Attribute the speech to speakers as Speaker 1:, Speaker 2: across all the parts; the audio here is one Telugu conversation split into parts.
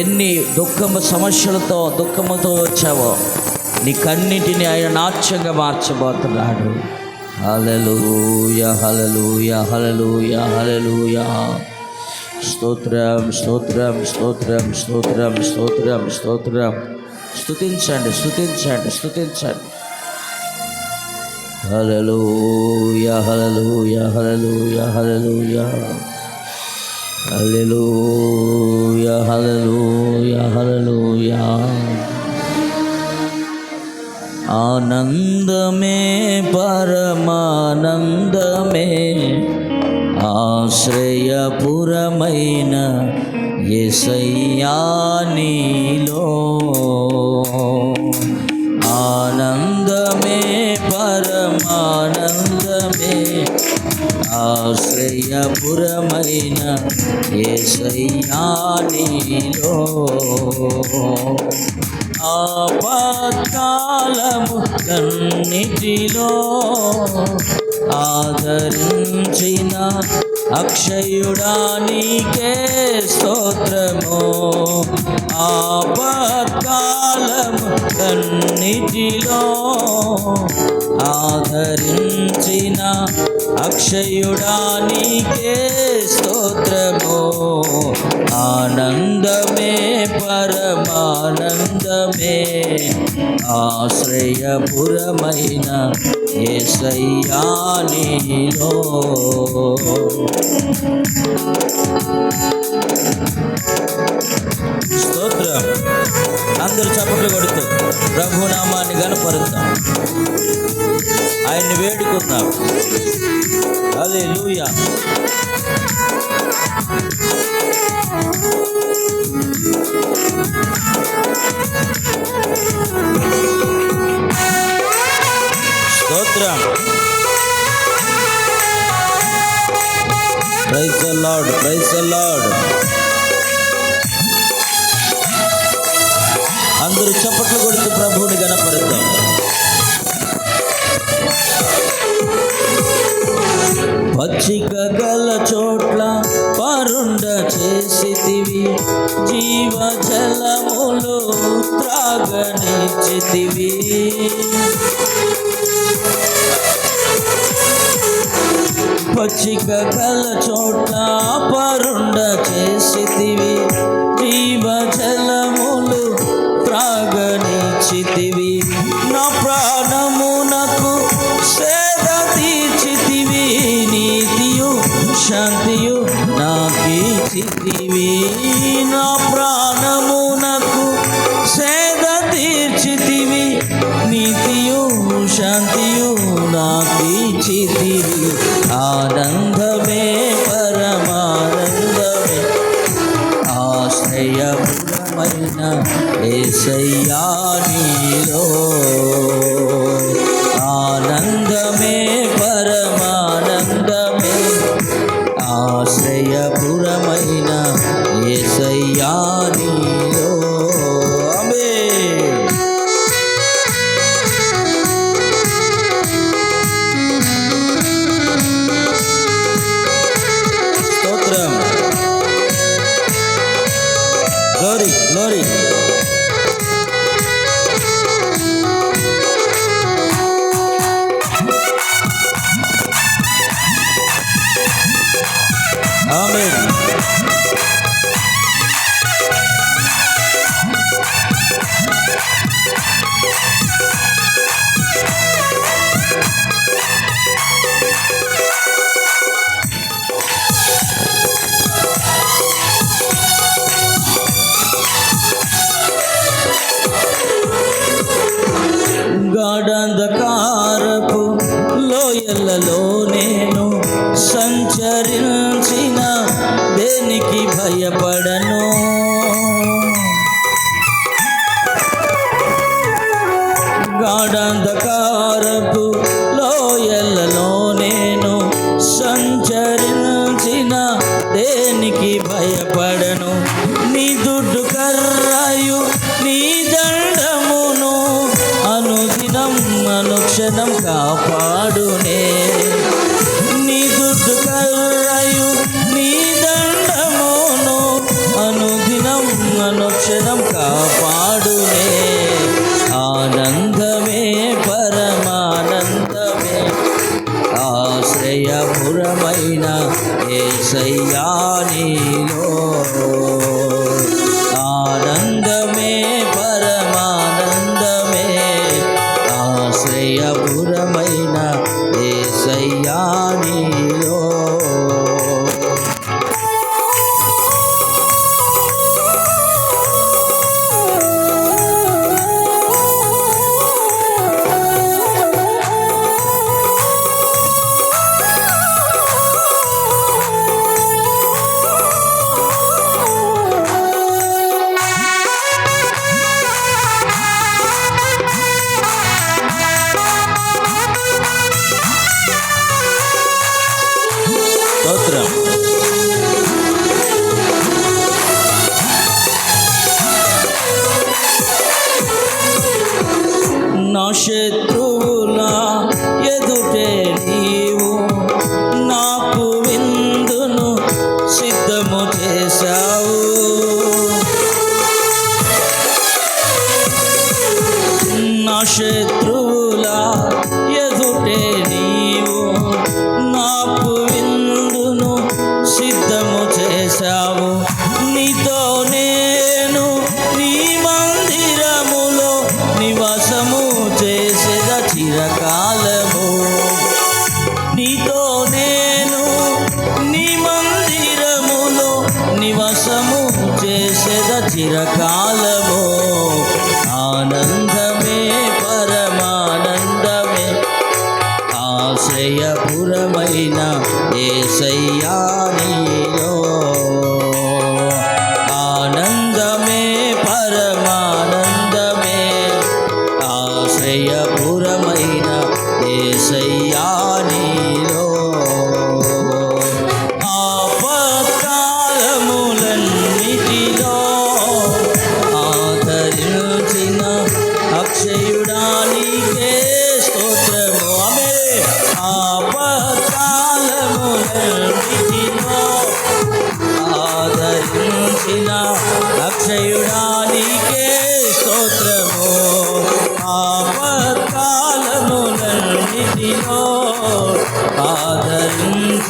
Speaker 1: ఎన్ని దుఃఖము సమస్యలతో దుఃఖముతో వచ్చావో నీకన్నిటిని ఆయన నాట్యంగా మార్చబోతున్నాడు. హలలుయ హలలుయ హలలుయ హలలుయ స్తోత్రం స్తోత్రం స్తోత్రం స్తోత్రం స్తోత్రం స్తోత్రం. స్తుతించండి స్తుతించండి స్తుతించండి. హలలుయ హలలుయ హలలుయ హలలుయ హల్లెలూయ హల్లెలూయ హల్లెలూయ ఆనందమే పరమానందమే ఆశ్రయపురమైన ఎసయ్యా నీలో ఆశ్రయపురమైన ఏసయ్యా ఆపత్కాలము కన్నిటిలో ఆదరించిన అక్షయుడానికే స్తోత్రము. ఆపత్కాలము కన్నిటిలో ఆదరించిన అక్షయుడా నీకే స్తోత్రము. ఆనందమే పరమానందమే. ఆశ్రయపురమైన ఏసయ్యా నీలో. స్తోత్రం. అందరూ చప్పట్లు కొడుతూ. ప్రభునామాన్ని కనపరుద్దాం ఆయన్ని వేడుకుందాం. అదే లూయ స్తోత్రం. Praise lord praise lord. అందరూ చప్పట్లు కొడుతూ ప్రభువుని గణపరుద్దాం. పచ్చిక గల చోట్ల పరుండ చేసితివి జీవ జలములు త్రాగనిచ్చితివి పచ్చిక గల చోట్ల పరుండ చేసితివి ಚಿತಿವಿ ನ ಪ್ರಾಣ ಮುನಕು ಸೇದಿಚಿತಿವಿ ನೀತಿಯು ಶಾಂತಿಯು ನಾಕಿ ಚಿತಿವಿ ఏసయ్యా సంచరించిన దేనికి భయపడను? గాఢంధకారపు లోయలలో నేను సంచరించిన దేనికి భయపడను? నీ దుడ్డు కర్రాయు నీ దండమును అనుదినం అనుక్షణం కాపాడునే ఏసయ్యా నీలో స్తోత్రం నా శత్రువుల ఎదుటే నీవు నాకు విందును సిద్ధము చేశావు. నా శత్రువుల చిరకాలము ఆనందమే పరమానందమే. ఆశ్రయపురమైన ఏసయ్యా నీలో. ఆనందమే పరమానందమే. ఆశ్రయపురమైన ఏసయ్యా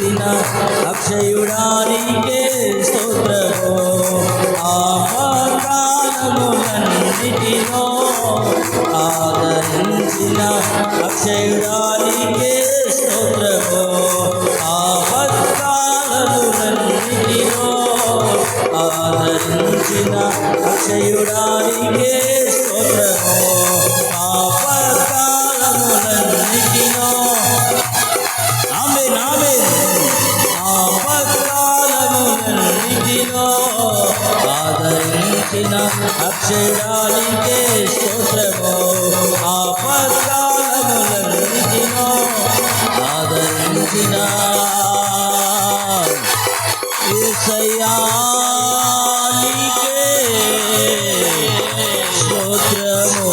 Speaker 1: ఆదరించిన అక్షయుడానికే స్తోత్రము. ఆపత్కాలములన్నిటిలో ఆదరించిన అక్షయుడానికే స్తోత్రము. ఆపత్కాలములన్నిటిలో ఆదరించిన అక్షయుడానికే స్తోత్రము. ఆపత్కాలములన్నిటిలో ఆదరించిన అక్షరాలికే స్తోత్రము ఆపత్కాలములన్నిటిలో ఆదరించిన ఏసయానికే స్తోత్రము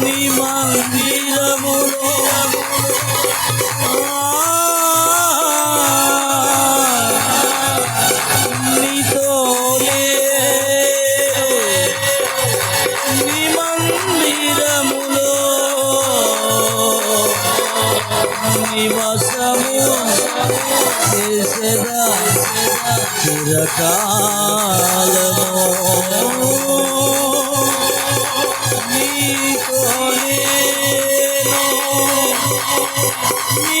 Speaker 1: నీ మందిరములో నీతోనే నివాసము చేసేదా చిరకాలము నీతోనే నీ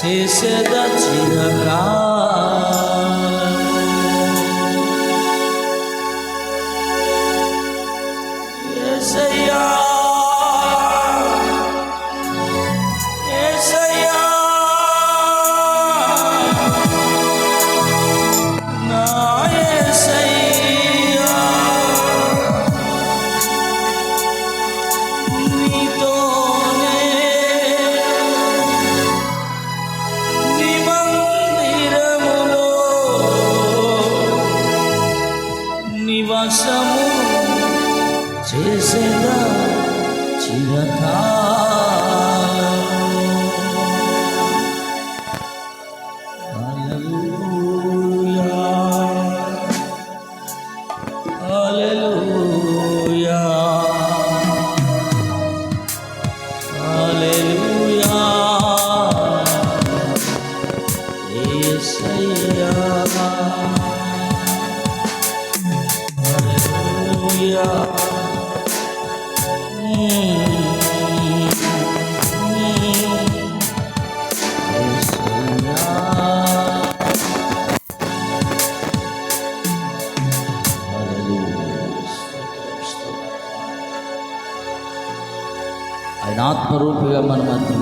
Speaker 1: చేసేదా చిరకా ఆయన ఆత్మరూపిగా మన మధ్యలో